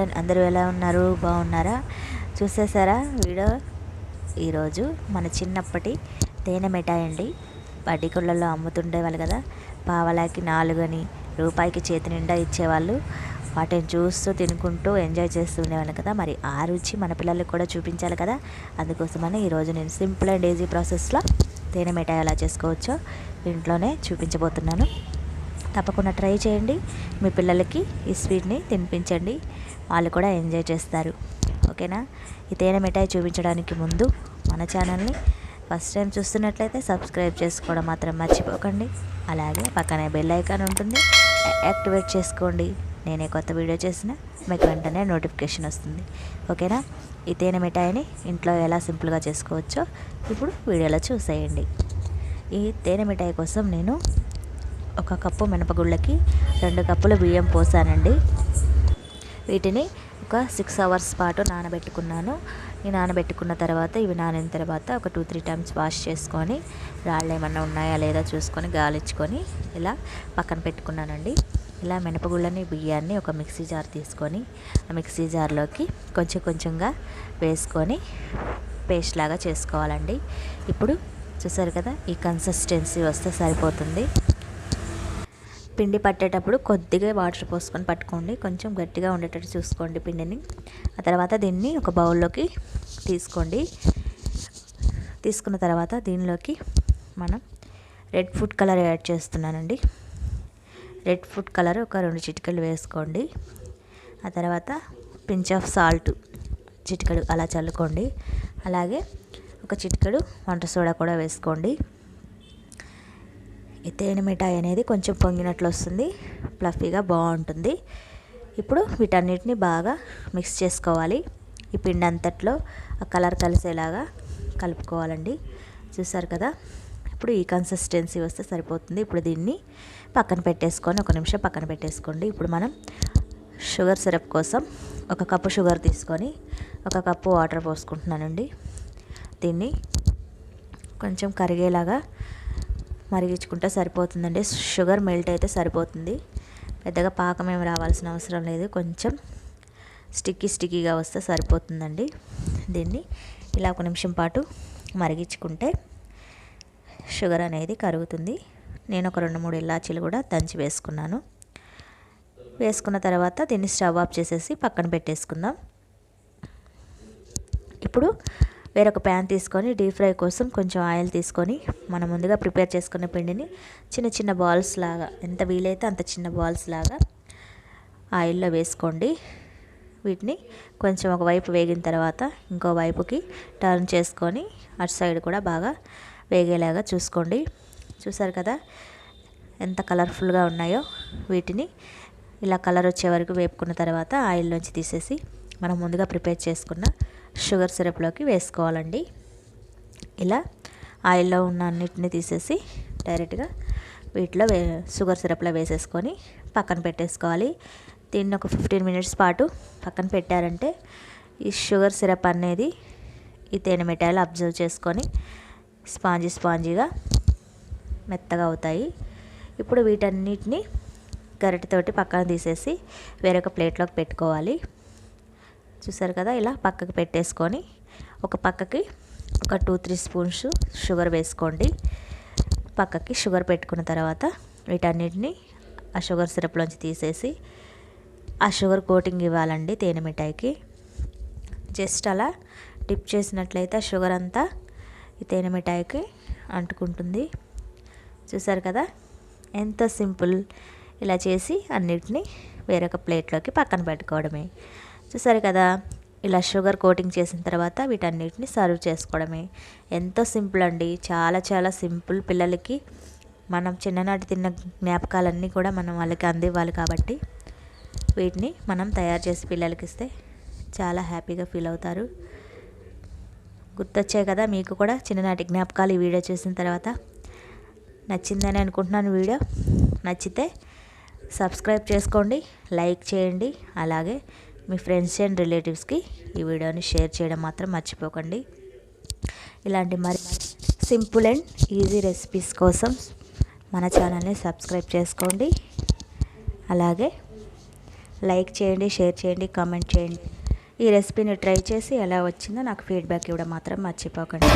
Friend అందరూ ఎలా ఉన్నారు? బాగున్నారా? చూసేసారా వీడియో? ఈరోజు మన చిన్నప్పటి తేనె మిఠాయి అండి. బడ్డీకొళ్ళల్లో అమ్ముతుండేవాళ్ళు కదా. పావలాకి నాలుగని రూపాయికి చేతి నిండా ఇచ్చేవాళ్ళు. వాటిని చూస్తూ తినుకుంటూ ఎంజాయ్ చేస్తూ ఉండేవాళ్ళు కదా. మరి ఆ రుచి మన పిల్లలకు కూడా చూపించాలి కదా. అందుకోసమని ఈరోజు నేను సింపుల్ అండ్ ఈజీ ప్రాసెస్లో తేనె మిఠాయి ఎలా చేసుకోవచ్చో ఇంట్లోనే చూపించబోతున్నాను. తప్పకుండా ట్రై చేయండి. మీ పిల్లలకి ఈ స్వీట్ని తినిపించండి. వాళ్ళు కూడా ఎంజాయ్ చేస్తారు. ఓకేనా? ఈ తేనె మిఠాయి చూపించడానికి ముందు మన ఛానల్ని ఫస్ట్ టైం చూస్తున్నట్లయితే సబ్స్క్రైబ్ చేసుకోవడం మాత్రం మర్చిపోకండి. అలాగే పక్కనే బెల్ ఐకాన్ ఉంటుంది. యాక్టివేట్ చేసుకోండి. నేనే కొత్త వీడియో చేసిన మీకు వెంటనే నోటిఫికేషన్ వస్తుంది. ఓకేనా? ఈ తేనె మిఠాయిని ఇంట్లో ఎలా సింపుల్గా చేసుకోవచ్చో ఇప్పుడు వీడియోలో చూసేయండి. ఈ తేనె మిఠాయి కోసం నేను ఒక కప్పు మినపగుళ్ళకి రెండు కప్పులు బియ్యం పోసానండి. వీటిని ఒక సిక్స్ అవర్స్ పాటు నానబెట్టుకున్నాను. ఈ నానబెట్టుకున్న తర్వాత ఇవి నానిన తర్వాత ఒక టూ త్రీ టైమ్స్ వాష్ చేసుకొని రాళ్ళు ఏమన్నా ఉన్నాయా లేదా చూసుకొని గాలిచ్చుకొని ఇలా పక్కన పెట్టుకున్నానండి. ఇలా మినపగుళ్ళని బియ్యాన్ని ఒక మిక్సీ జార్ తీసుకొని ఆ మిక్సీ జార్లోకి కొంచెం కొంచెంగా వేసుకొని పేస్ట్ లాగా చేసుకోవాలండి. ఇప్పుడు చూసారు కదా ఈ కన్సిస్టెన్సీ వస్తే సరిపోతుంది. పిండి పట్టేటప్పుడు కొద్దిగా వాటర్ పోసుకొని పట్టుకోండి. కొంచెం గట్టిగా ఉండేటట్టు చూసుకోండి పిండిని. ఆ తర్వాత దీన్ని ఒక బౌల్లోకి తీసుకోండి. తీసుకున్న తర్వాత దీనిలోకి మనం రెడ్ ఫుడ్ కలర్ యాడ్ చేస్తున్నానండి. రెడ్ ఫుడ్ కలర్ ఒక రెండు చిటికలు వేసుకోండి. ఆ తర్వాత పించ్ ఆఫ్ సాల్ట్ చిటికడు అలా చల్లుకోండి. అలాగే ఒక చిటికడు వంట సోడా కూడా వేసుకోండి. తేనె మిఠాయి అనేది కొంచెం పొంగినట్లు వస్తుంది. ప్లఫీగా బాగుంటుంది. ఇప్పుడు వీటన్నిటిని బాగా మిక్స్ చేసుకోవాలి. ఈ పిండి అంతట్లో ఆ కలర్ కలిసేలాగా కలుపుకోవాలండి. చూసారు కదా? ఇప్పుడు ఈ కన్సిస్టెన్సీ వస్తే సరిపోతుంది. ఇప్పుడు దీన్ని పక్కన పెట్టేసుకొని ఒక నిమిషం పక్కన పెట్టేసుకోండి. ఇప్పుడు మనం షుగర్ సిరప్ కోసం ఒక కప్పు షుగర్ తీసుకొని ఒక కప్పు వాటర్ పోసుకుంటున్నానండి. దీన్ని కొంచెం కరిగేలాగా మరిగించుకుంటే సరిపోతుందండి. షుగర్ మెల్ట్ అయితే సరిపోతుంది. పెద్దగా పాకం ఏమి రావాల్సిన అవసరం లేదు. కొంచెం స్టిక్కీ స్టిక్కీగా వస్తే సరిపోతుందండి దీన్ని. ఇలా ఒక నిమిషం పాటు మరిగించుకుంటే షుగర్ అనేది కరుగుతుంది. నేను ఒక రెండు మూడు ఇలాచీలు కూడా దంచి వేసుకున్నాను. వేసుకున్న తర్వాత దీన్ని స్టవ్ ఆఫ్ చేసేసి పక్కన పెట్టేసుకుందాం. ఇప్పుడు వేరొక ప్యాన్ తీసుకొని డీప్ ఫ్రై కోసం కొంచెం ఆయిల్ తీసుకొని మనం ముందుగా ప్రిపేర్ చేసుకున్న పిండిని చిన్న చిన్న బాల్స్ లాగా ఎంత వీలైతే అంత చిన్న బాల్స్ లాగా ఆయిల్లో వేసుకోండి. వీటిని కొంచెం ఒక వైపు వేగిన తర్వాత ఇంకో వైపుకి టర్న్ చేసుకొని అటు సైడ్ కూడా బాగా వేగేలాగా చూసుకోండి. చూసారు కదా ఎంత కలర్ఫుల్గా ఉన్నాయో వీటిని. ఇలా కలర్ వచ్చే వరకు వేపుకున్న తర్వాత ఆయిల్లోంచి తీసేసి మనం ముందుగా ప్రిపేర్ చేసుకున్న షుగర్ సిరప్లోకి వేసుకోవాలండి. ఇలా ఆయిల్లో ఉన్న అన్నిటిని తీసేసి డైరెక్ట్గా వీటిలో వే షుగర్ సిరప్లో వేసేసుకొని పక్కన పెట్టేసుకోవాలి. దీన్ని ఒక ఫిఫ్టీన్ మినిట్స్ పాటు పక్కన పెట్టారంటే ఈ షుగర్ సిరప్ అనేది ఈ తేనె మిఠాయిలు అబ్జర్వ్ చేసుకొని స్పాంజీ స్పాంజీగా మెత్తగా అవుతాయి. ఇప్పుడు వీటన్నిటిని గరిటెతోటి పక్కన తీసేసి వేరొక ప్లేట్లోకి పెట్టుకోవాలి. చూసారు కదా ఇలా పక్కకి పెట్టేసుకొని ఒక పక్కకి ఒక టూ త్రీ స్పూన్స్ షుగర్ వేసుకోండి. పక్కకి షుగర్ పెట్టుకున్న తర్వాత వీటన్నిటిని ఆ షుగర్ సిరప్లోంచి తీసేసి ఆ షుగర్ కోటింగ్ ఇవ్వాలండి తేనె మిఠాయికి. జస్ట్ అలా డిప్ చేసినట్లయితే ఆ షుగర్ అంతా ఈ తేనె మిఠాయికి అంటుకుంటుంది. చూసారు కదా ఎంత సింపుల్ ఇలా చేసి అన్నిటిని వేరొక ప్లేట్లోకి పక్కన పెట్టుకోవడమే. చూసారు కదా? ఇలా షుగర్ కోటింగ్ చేసిన తర్వాత వీటన్నిటిని సర్వ్ చేసుకోవడమే. ఎంతో సింపుల్ అండి. చాలా చాలా సింపుల్ పిల్లలకి. మనం చిన్ననాటి తిన్న జ్ఞాపకాలన్నీ కూడా మనం వాళ్ళకి అందివ్వాలి కాబట్టి వీటిని మనం తయారు చేసి పిల్లలకి ఇస్తే చాలా హ్యాపీగా ఫీల్ అవుతారు. గుర్తొచ్చాయి కదా? మీకు కూడా చిన్ననాటి జ్ఞాపకాలు ఈ వీడియో చూసిన తర్వాత. నచ్చిందని అనుకుంటున్నాను వీడియో. నచ్చితే సబ్స్క్రైబ్ చేసుకోండి. లైక్ చేయండి. అలాగే మీ ఫ్రెండ్స్ అండ్ రిలేటివ్స్కి ఈ వీడియోని షేర్ చేయడం మాత్రం మర్చిపోకండి. ఇలాంటి మరి సింపుల్ అండ్ ఈజీ రెసిపీస్ కోసం మన ఛానల్ని సబ్స్క్రైబ్ చేసుకోండి. అలాగే లైక్ చేయండి షేర్ చేయండి కామెంట్ చేయండి. ఈ రెసిపీని ట్రై చేసి ఎలా వచ్చిందో నాకు ఫీడ్బ్యాక్ ఇవ్వడం మాత్రం మర్చిపోకండి.